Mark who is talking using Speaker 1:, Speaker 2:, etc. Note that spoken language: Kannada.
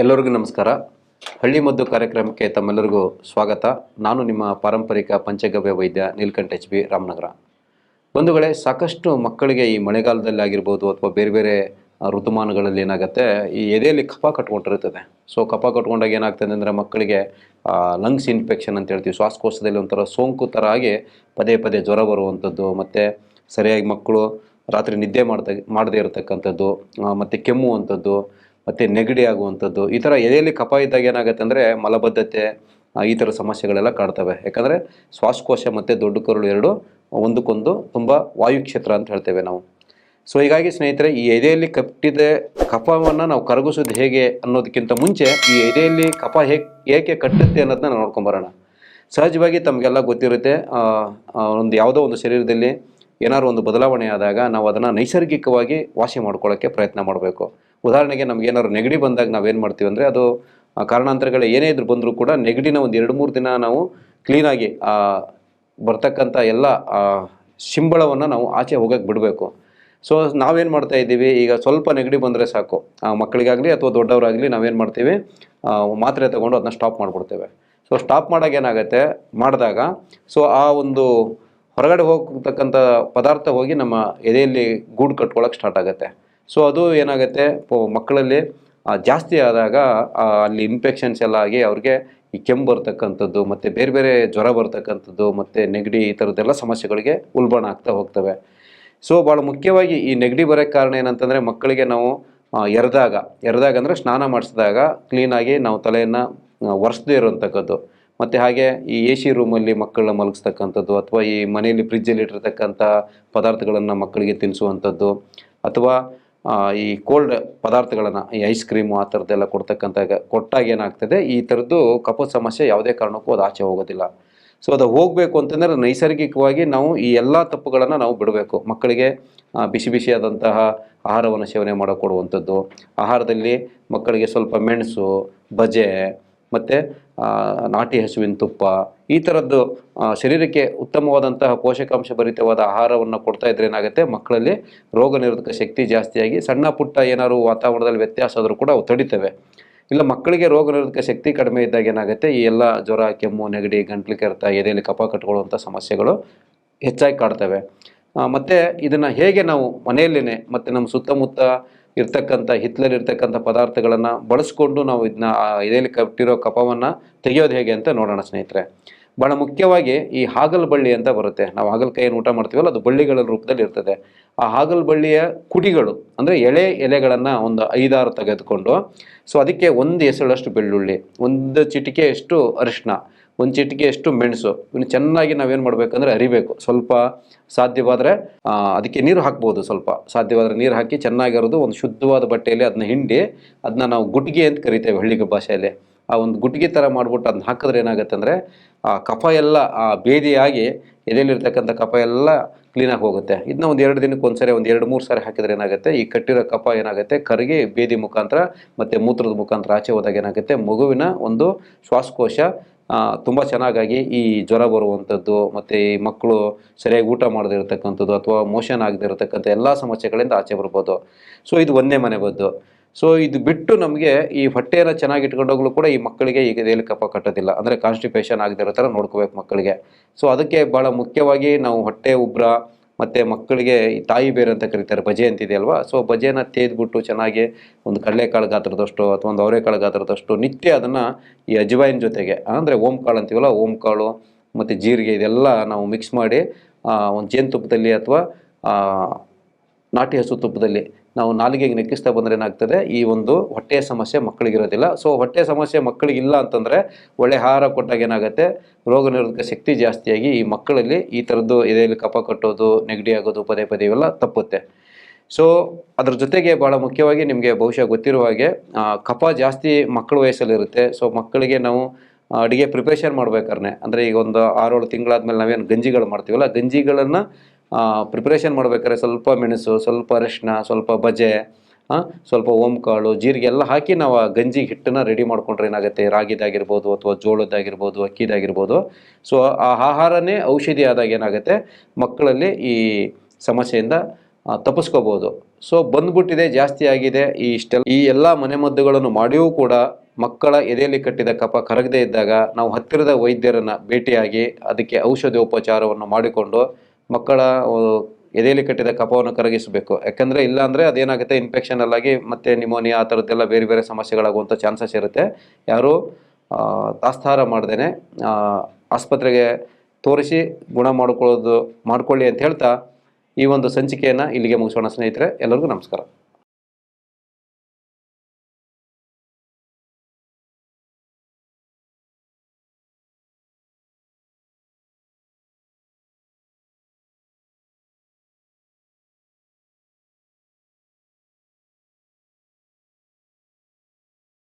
Speaker 1: ಎಲ್ಲರಿಗೂ ನಮಸ್ಕಾರ. ಹಳ್ಳಿ ಮದ್ದು ಕಾರ್ಯಕ್ರಮಕ್ಕೆ ತಮ್ಮೆಲ್ಲರಿಗೂ ಸ್ವಾಗತ. ನಾನು ನಿಮ್ಮ ಪಾರಂಪರಿಕ ಪಂಚಗವ್ಯ ವೈದ್ಯ ನೀಲ್ಕಂಠ ಎಚ್ ಬಿ ರಾಮನಗರ. ಬಂಧುಗಳೇ, ಸಾಕಷ್ಟು ಮಕ್ಕಳಿಗೆ ಈ ಮಳೆಗಾಲದಲ್ಲಿ ಆಗಿರ್ಬೋದು ಅಥವಾ ಬೇರೆ ಬೇರೆ ಋತುಮಾನಗಳಲ್ಲಿ ಏನಾಗುತ್ತೆ, ಈ ಎದೆಯಲ್ಲಿ ಕಫ ಕಟ್ಕೊಂಡಿರುತ್ತದೆ ಸೊ, ಕಫ ಕಟ್ಕೊಂಡಾಗ ಏನಾಗ್ತದೆ ಅಂದರೆ ಮಕ್ಕಳಿಗೆ ಲಂಗ್ಸ್ ಇನ್ಫೆಕ್ಷನ್ ಅಂತ ಹೇಳ್ತೀವಿ. ಶ್ವಾಸಕೋಶದಲ್ಲಿ ಒಂಥರ ಸೋಂಕು ಥರ ಆಗಿ ಪದೇ ಪದೇ ಜ್ವರ ಬರುವಂಥದ್ದು, ಮತ್ತು ಸರಿಯಾಗಿ ಮಕ್ಕಳು ರಾತ್ರಿ ನಿದ್ದೆ ಮಾಡ್ತಾ, ಮಾಡದೇ ಇರತಕ್ಕಂಥದ್ದು ಮತ್ತು ಕೆಮ್ಮುವಂಥದ್ದು ಮತ್ತು ನೆಗಡಿ ಆಗುವಂಥದ್ದು, ಈ ಥರ ಎದೆಯಲ್ಲಿ ಕಫ ಇದ್ದಾಗ ಏನಾಗುತ್ತೆ ಅಂದರೆ ಮಲಬದ್ಧತೆ ಈ ಥರ ಸಮಸ್ಯೆಗಳೆಲ್ಲ ಕಾಡ್ತವೆ ಯಾಕಂದರೆ ಶ್ವಾಸಕೋಶ ಮತ್ತು ದೊಡ್ಡ ಕರುಳು ಎರಡು ಒಂದಕ್ಕೊಂದು ತುಂಬ ವಾಯು ಕ್ಷೇತ್ರ ಅಂತ ಹೇಳ್ತೇವೆ ನಾವು. ಸೊ ಹೀಗಾಗಿ ಸ್ನೇಹಿತರೆ, ಈ ಎದೆಯಲ್ಲಿ ಕಟ್ಟಿದ ಕಫವನ್ನು ನಾವು ಕರಗಿಸೋದು ಹೇಗೆ ಅನ್ನೋದಕ್ಕಿಂತ ಮುಂಚೆ ಈ ಎದೆಯಲ್ಲಿ ಕಫ ಹೇಗೆ ಏಕೆ ಕಟ್ಟುತ್ತೆ ಅನ್ನೋದನ್ನ ನಾವು ನೋಡ್ಕೊಂಬರೋಣ ಸಹಜವಾಗಿ ತಮಗೆಲ್ಲ ಗೊತ್ತಿರುತ್ತೆ ಒಂದು ಯಾವುದೋ ಒಂದು ಶರೀರದಲ್ಲಿ ಏನಾದ್ರು ಒಂದು ಬದಲಾವಣೆ ಆದಾಗ ನಾವು ಅದನ್ನು ನೈಸರ್ಗಿಕವಾಗಿ ವಾಸಿ ಮಾಡ್ಕೊಳ್ಳೋಕ್ಕೆ ಪ್ರಯತ್ನ ಮಾಡಬೇಕು. ಉದಾಹರಣೆಗೆ ನಮ್ಗೆ ಏನಾದ್ರು ನೆಗಡಿ ಬಂದಾಗ ನಾವೇನು ಮಾಡ್ತೀವಿ ಅಂದರೆ ಅದು ಕಾರಣಾಂತರಗಳು ಏನೇ ಇದ್ರು ಬಂದರೂ ಕೂಡ ನೆಗಡಿನ ಒಂದು ಎರಡು ಮೂರು ದಿನ ನಾವು ಕ್ಲೀನಾಗಿ ಬರ್ತಕ್ಕಂಥ ಎಲ್ಲ ಶಿಂಬಳವನ್ನು ನಾವು ಆಚೆ ಹೋಗಕ್ಕೆ ಬಿಡಬೇಕು. ಸೊ ನಾವೇನು ಮಾಡ್ತಾ ಇದ್ದೀವಿ, ಈಗ ಸ್ವಲ್ಪ ನೆಗಡಿ ಬಂದರೆ ಸಾಕು. ಮಕ್ಕಳಿಗಾಗಲಿ ಅಥವಾ ದೊಡ್ಡವರಾಗಲಿ ನಾವೇನು ಮಾಡ್ತೀವಿ ಮಾತ್ರೆ ತಗೊಂಡು ಅದನ್ನ ಸ್ಟಾಪ್ ಮಾಡಿಬಿಡ್ತೇವೆ ಸೊ ಸ್ಟಾಪ್ ಮಾಡಾಗ ಏನಾಗುತ್ತೆ, ಮಾಡಿದಾಗ ಸೊ ಆ ಒಂದು ಹೊರಗಡೆ ಹೋಗ್ತಕ್ಕಂಥ ಪದಾರ್ಥ ಹೋಗಿ ನಮ್ಮ ಎದೆಯಲ್ಲಿ ಗೂಡು ಕಟ್ಕೊಳ್ಳೋಕೆ ಸ್ಟಾರ್ಟ್ ಆಗುತ್ತೆ. ಸೊ ಅದು ಏನಾಗುತ್ತೆ? ಮಕ್ಕಳಲ್ಲಿ ಜಾಸ್ತಿ ಆದಾಗ ಅಲ್ಲಿ ಇನ್ಫೆಕ್ಷನ್ಸ್ ಎಲ್ಲ ಆಗಿ ಅವ್ರಿಗೆ ಈ ಕೆಮ್ಮು ಬರ್ತಕ್ಕಂಥದ್ದು, ಮತ್ತು ಬೇರೆ ಬೇರೆ ಜ್ವರ ಬರ್ತಕ್ಕಂಥದ್ದು, ಮತ್ತು ನೆಗಡಿ ಈ ಥರದ್ದೆಲ್ಲ ಸಮಸ್ಯೆಗಳಿಗೆ ಉಲ್ಬಣ ಆಗ್ತಾ ಹೋಗ್ತವೆ. ಸೊ ಭಾಳ ಮುಖ್ಯವಾಗಿ ಈ ನೆಗಡಿ ಬರೋಕ್ಕೆ ಕಾರಣ ಏನಂತಂದರೆ, ಮಕ್ಕಳಿಗೆ ನಾವು ಎರೆದಾಗ ಎರೆದಾಗ ಅಂದರೆ ಸ್ನಾನ ಮಾಡಿಸಿದಾಗ ಕ್ಲೀನಾಗಿ ನಾವು ತಲೆಯನ್ನು ಒರೆಸದೇ ಇರೋಂಥಕ್ಕದ್ದು ಮತ್ತು ಹಾಗೆ ಈ ಎ ಸಿ ರೂಮಲ್ಲಿ ಮಕ್ಕಳನ್ನ ಮಲಗಿಸ್ತಕ್ಕಂಥದ್ದು, ಅಥವಾ ಈ ಮನೆಯಲ್ಲಿ ಫ್ರಿಜ್ಜಲ್ಲಿ ಇಟ್ಟಿರ್ತಕ್ಕಂಥ ಪದಾರ್ಥಗಳನ್ನು ಮಕ್ಕಳಿಗೆ ತಿನ್ನಿಸುವಂಥದ್ದು, ಅಥವಾ ಈ ಕೋಲ್ಡ್ ಪದಾರ್ಥಗಳನ್ನು, ಈ ಐಸ್ ಕ್ರೀಮು ಆ ಥರದ್ದೆಲ್ಲ ಕೊಡ್ತಕ್ಕಂಥ ಕೊಟ್ಟಾಗ ಏನಾಗ್ತದೆ, ಈ ಥರದ್ದು ಕಫದ ಸಮಸ್ಯೆ ಯಾವುದೇ ಕಾರಣಕ್ಕೂ ಅದು ಆಚೆ ಹೋಗೋದಿಲ್ಲ. ಸೊ ಅದು ಹೋಗಬೇಕು ಅಂತಂದರೆ ನೈಸರ್ಗಿಕವಾಗಿ ನಾವು ಈ ಎಲ್ಲ ತಪ್ಪುಗಳನ್ನು ನಾವು ಬಿಡಬೇಕು. ಮಕ್ಕಳಿಗೆ ಬಿಸಿ ಬಿಸಿಯಾದಂತಹ ಆಹಾರವನ್ನು ಸೇವನೆ ಮಾಡಿಕೊಡುವಂಥದ್ದು ಆಹಾರದಲ್ಲಿ ಮಕ್ಕಳಿಗೆ ಸ್ವಲ್ಪ ಮೆಣಸು, ಬಜೆ, ಮತ್ತು ನಾಟಿ ಹಸುವಿನ ತುಪ್ಪ, ಈ ಥರದ್ದು ಶರೀರಕ್ಕೆ ಉತ್ತಮವಾದಂತಹ ಪೋಷಕಾಂಶ ಭರಿತವಾದ ಆಹಾರವನ್ನು ಕೊಡ್ತಾ ಇದ್ರೆ ಏನಾಗುತ್ತೆ? ಮಕ್ಕಳಲ್ಲಿ ರೋಗ ನಿರೋಧಕ ಶಕ್ತಿ ಜಾಸ್ತಿಯಾಗಿ ಸಣ್ಣ ಪುಟ್ಟ ಏನಾದರೂ ವಾತಾವರಣದಲ್ಲಿ ವ್ಯತ್ಯಾಸ ಆದರೂ ಕೂಡ ಅವು ತಡಿತವೆ. ಇಲ್ಲ, ಮಕ್ಕಳಿಗೆ ರೋಗ ನಿರೋಧಕ ಶಕ್ತಿ ಕಡಿಮೆ ಇದ್ದಾಗ ಏನಾಗುತ್ತೆ? ಈ ಎಲ್ಲ ಜ್ವರ, ಕೆಮ್ಮು, ನೆಗಡಿ, ಗಂಟ್ಲು ಕೆರೆತ, ಎದೆಯಲ್ಲಿ ಕಪ ಕಟ್ಕೊಳ್ಳುವಂಥ ಸಮಸ್ಯೆಗಳು ಹೆಚ್ಚಾಗಿ ಕಾಡ್ತವೆ. ಮತ್ತೆ ಇದನ್ನು ಹೇಗೆ ನಾವು ಮನೆಯಲ್ಲೇ ಮತ್ತು ನಮ್ಮ ಸುತ್ತಮುತ್ತ ಇರ್ತಕ್ಕಂಥ ಹಿತ್ತಲಲ್ಲಿ ಇರ್ತಕ್ಕಂಥ ಪದಾರ್ಥಗಳನ್ನು ಬಳಸ್ಕೊಂಡು ನಾವು ಇದನ್ನ ಎದೆಯಲ್ಲಿ ಕಟ್ಟಿರೋ ಕಫವನ್ನು ತೆಗೆಯೋದು ಹೇಗೆ ಅಂತ ನೋಡೋಣ ಸ್ನೇಹಿತರೆ. ಭಾಳ ಮುಖ್ಯವಾಗಿ ಈ ಹಾಗಲ್ ಬಳ್ಳಿ ಅಂತ ಬರುತ್ತೆ. ನಾವು ಹಾಗಲಕಾಯಿಯನ್ನು ಊಟ ಮಾಡ್ತೀವಲ್ಲ, ಅದು ಬಳ್ಳಿಗಳ ರೂಪದಲ್ಲಿ ಇರ್ತದೆ. ಆ ಹಾಗಲ್ ಬಳ್ಳಿಯ ಕುಡಿಗಳು, ಅಂದರೆ ಎಳೆ ಎಲೆಗಳನ್ನು ಒಂದು ಐದಾರು ತೆಗೆದುಕೊಂಡು, ಸೊ ಅದಕ್ಕೆ ಒಂದು ಎಸಳಷ್ಟು ಬೆಳ್ಳುಳ್ಳಿ, ಒಂದು ಚಿಟಿಕೆಯಷ್ಟು ಅರಿಶಿನ ಒಂದು ಚಿಟಿಕೆಯಷ್ಟು ಮೆಣಸು, ಇನ್ನು ಚೆನ್ನಾಗಿ ನಾವೇನು ಮಾಡಬೇಕಂದ್ರೆ ಅರಿಬೇಕು. ಸ್ವಲ್ಪ ಸಾಧ್ಯವಾದರೆ ಅದಕ್ಕೆ ನೀರು ಹಾಕ್ಬೋದು ಸ್ವಲ್ಪ. ಸಾಧ್ಯವಾದರೆ ನೀರು ಹಾಕಿ ಚೆನ್ನಾಗಿರೋದು ಒಂದು ಶುದ್ಧವಾದ ಬಟ್ಟೆಯಲ್ಲಿ ಅದನ್ನ ಹಿಂಡಿ, ಅದನ್ನ ನಾವು ಗುಟ್ಗೆ ಅಂತ ಕರಿತೇವೆ ಹಳ್ಳಿಗ ಭಾಷೆಯಲ್ಲಿ. ಆ ಒಂದು ಗುಟ್ಟಿಗೆ ಥರ ಮಾಡ್ಬಿಟ್ಟು ಅದನ್ನ ಹಾಕಿದ್ರೆ ಏನಾಗುತ್ತೆ ಅಂದರೆ, ಆ ಕಫ ಎಲ್ಲ, ಆ ಬೇದಿಯಾಗಿ ಎದೆಯಲ್ಲಿರ್ತಕ್ಕಂಥ ಕಫ ಎಲ್ಲ ಕ್ಲೀನಾಗಿ ಹೋಗುತ್ತೆ. ಇದನ್ನ ಒಂದು ಎರಡು ದಿನಕ್ಕೆ ಒಂದ್ಸರಿ, ಒಂದು ಎರಡು ಮೂರು ಸಾರಿ ಹಾಕಿದ್ರೆ ಏನಾಗುತ್ತೆ, ಈ ಕಟ್ಟಿರೋ ಕಫ ಏನಾಗುತ್ತೆ, ಕರಗಿ ಬೇದಿ ಮುಖಾಂತರ ಮತ್ತು ಮೂತ್ರದ ಮುಖಾಂತರ ಆಚೆ ಹೋದಾಗ ಏನಾಗುತ್ತೆ, ಮಗುವಿನ ಒಂದು ಶ್ವಾಸಕೋಶ ತುಂಬ ಚೆನ್ನಾಗಾಗಿ ಈ ಜ್ವರ ಬರುವಂಥದ್ದು ಮತ್ತು ಈ ಮಕ್ಕಳು ಸರಿಯಾಗಿ ಊಟ ಮಾಡದೇ ಇರತಕ್ಕಂಥದ್ದು ಅಥವಾ ಮೋಷನ್ ಆಗದೇ ಇರತಕ್ಕಂಥ ಎಲ್ಲ ಸಮಸ್ಯೆಗಳಿಂದ ಆಚೆ ಬರ್ಬೋದು. ಸೊ ಇದು ಒಂದೇ ಮನೆ ಬದ್ದು ಸೊ ಇದು ಬಿಟ್ಟು ನಮಗೆ ಈ ಹೊಟ್ಟೆಯನ್ನು ಚೆನ್ನಾಗಿ ಇಟ್ಕೊಂಡೋಗ್ಲೂ ಕೂಡ ಈ ಮಕ್ಕಳಿಗೆ ಈಗ ದೇಲಿ ಕಪ ಕಟ್ಟೋದಿಲ್ಲ. ಅಂದರೆ ಕಾನ್ಸ್ಟಿಪೇಷನ್ ಆಗದಿರೋ ಥರ ನೋಡ್ಕೋಬೇಕು ಮಕ್ಕಳಿಗೆ. ಸೊ ಅದಕ್ಕೆ ಭಾಳ ಮುಖ್ಯವಾಗಿ ನಾವು ಹೊಟ್ಟೆ ಉಬ್ರ ಮತ್ತು ಮಕ್ಕಳಿಗೆ ಈ ತಾಯಿ ಬೇರೆ ಅಂತ ಕರೀತಾರೆ, ಬಜೆ ಅಂತಿದೆಯಲ್ವಾ ಸೊ ಬಜೆನ ತೇದ್ಬಿಟ್ಟು ಚೆನ್ನಾಗಿ ಒಂದು ಕಡಲೆಕಾಳು ಗಾತ್ರದಷ್ಟು ಅಥವಾ ಒಂದು ಅವರೆಕಾಳು ಗಾತ್ರದಷ್ಟು ನಿತ್ಯ ಅದನ್ನು ಈ ಅಜ್ವಾಯಿನ ಜೊತೆಗೆ, ಅಂದರೆ ಓಂ ಕಾಳು ಅಂತೀವಲ್ಲ, ಓಂ ಕಾಳು ಮತ್ತು ಜೀರಿಗೆ ಇದೆಲ್ಲ ನಾವು ಮಿಕ್ಸ್ ಮಾಡಿ ಒಂದು ಜೇನುತುಪ್ಪದಲ್ಲಿ ಅಥವಾ ನಾಟಿ ಹಸು ತುಪ್ಪದಲ್ಲಿ ನಾವು ನಾಲಿಗೆಗೆ ನೆಕ್ಕಿಸ್ತಾ ಬಂದರೆ ಏನಾಗ್ತದೆ? ಈ ಒಂದು ಹೊಟ್ಟೆಯ ಸಮಸ್ಯೆ ಮಕ್ಕಳಿಗಿರೋದಿಲ್ಲ ಸೊ ಹೊಟ್ಟೆ ಸಮಸ್ಯೆ ಮಕ್ಕಳಿಗಿಲ್ಲ ಅಂತಂದರೆ ಒಳ್ಳೆ ಆಹಾರ ಕೊಟ್ಟಾಗ ಏನಾಗುತ್ತೆ? ರೋಗ ನಿರೋಧಕ ಶಕ್ತಿ ಜಾಸ್ತಿಯಾಗಿ ಈ ಮಕ್ಕಳಲ್ಲಿ ಈ ಥರದ್ದು ಎದೆಯಲ್ಲಿ ಕಪ ಕಟ್ಟೋದು, ನೆಗಡಿ ಆಗೋದು, ಪದೇ ಪದೇ ಇವೆಲ್ಲ ತಪ್ಪುತ್ತೆ. ಸೊ ಅದ್ರ ಜೊತೆಗೆ ಭಾಳ ಮುಖ್ಯವಾಗಿ ನಿಮಗೆ ಬಹುಶಃ ಗೊತ್ತಿರುವ ಹಾಗೆ ಕಪ ಕಫ ಜಾಸ್ತಿ ಮಕ್ಕಳ ವಯಸ್ಸಲ್ಲಿರುತ್ತೆ ಸೊ ಮಕ್ಕಳಿಗೆ ನಾವು ಅಡುಗೆ ಪ್ರಿಪ್ರೇಷನ್ ಮಾಡ್ಬೇಕಾದ್ರೆ ಅಂದರೆ ಈಗ ಒಂದು ಆರೇಳು ತಿಂಗಳಾದ್ಮೇಲೆ ನಾವೇನು ಗಂಜಿಗಳು ಮಾಡ್ತೀವಲ್ಲ, ಗಂಜಿಗಳನ್ನು ಪ್ರಿಪ್ರೇಷನ್ ಮಾಡ್ಬೇಕಾದ್ರೆ ಸ್ವಲ್ಪ ಮೆಣಸು, ಸ್ವಲ್ಪ ಅರಿಶಿನ ಸ್ವಲ್ಪ ಬಜೆ ಸ್ವಲ್ಪ ಓಂಕಾಳು ಜೀರಿಗೆ ಎಲ್ಲ ಹಾಕಿ ನಾವು ಆ ಗಂಜಿ ಹಿಟ್ಟನ್ನು ರೆಡಿ ಮಾಡ್ಕೊಂಡ್ರೆ ಏನಾಗುತ್ತೆ? ರಾಗಿದಾಗಿರ್ಬೋದು ಅಥವಾ ಜೋಳದ್ದಾಗಿರ್ಬೋದು ಅಕ್ಕಿದಾಗಿರ್ಬೋದು. ಸೊ ಆ ಆಹಾರನೇ ಔಷಧಿ ಆದಾಗ ಏನಾಗುತ್ತೆ? ಮಕ್ಕಳಲ್ಲಿ ಈ ಸಮಸ್ಯೆಯಿಂದ ತಪ್ಪಿಸ್ಕೋಬೋದು. ಸೊ ಬಂದ್ಬಿಟ್ಟಿದೆ, ಜಾಸ್ತಿ ಆಗಿದೆ. ಈ ಇಷ್ಟೆಲ್ಲ, ಈ ಎಲ್ಲ ಮನೆಮದ್ದುಗಳನ್ನು ಮಾಡಿಯೂ ಕೂಡ ಮಕ್ಕಳ ಎದೆಯಲ್ಲಿ ಕಟ್ಟಿದ ಕಪ ಕರಗದೇ ಇದ್ದಾಗ ನಾವು ಹತ್ತಿರದ ವೈದ್ಯರನ್ನು ಭೇಟಿಯಾಗಿ ಅದಕ್ಕೆ ಔಷಧೋಪಚಾರವನ್ನು ಮಾಡಿಕೊಂಡು ಮಕ್ಕಳ ಎದೆಯಲ್ಲಿ ಕಟ್ಟಿದ ಕಫವನ್ನು ಕರಗಿಸಬೇಕು. ಯಾಕಂದರೆ ಇಲ್ಲಾಂದರೆ ಅದೇನಾಗುತ್ತೆ ಇನ್ಫೆಕ್ಷನ್ ಅಲ್ಲಾಗಿ ಮತ್ತೆ ನಿಮೋನಿಯಾ ಆ ಥರದ್ದೆಲ್ಲ ಬೇರೆ ಬೇರೆ ಸಮಸ್ಯೆಗಳಾಗುವಂಥ ಚಾನ್ಸಸ್ ಇರುತ್ತೆ. ಯಾರು ತಾಸ್ತಾರ ಮಾಡ್ದೇ ಆಸ್ಪತ್ರೆಗೆ ತೋರಿಸಿ ಗುಣ ಮಾಡಿಕೊಳ್ಳೋದು, ಮಾಡಿಕೊಳ್ಳಿ ಅಂತ ಹೇಳ್ತಾ ಈ ಒಂದು ಸಂಚಿಕೆಯನ್ನು ಇಲ್ಲಿಗೆ ಮುಗಿಸೋಣ ಸ್ನೇಹಿತರೆ. ಎಲ್ಲರಿಗೂ ನಮಸ್ಕಾರ.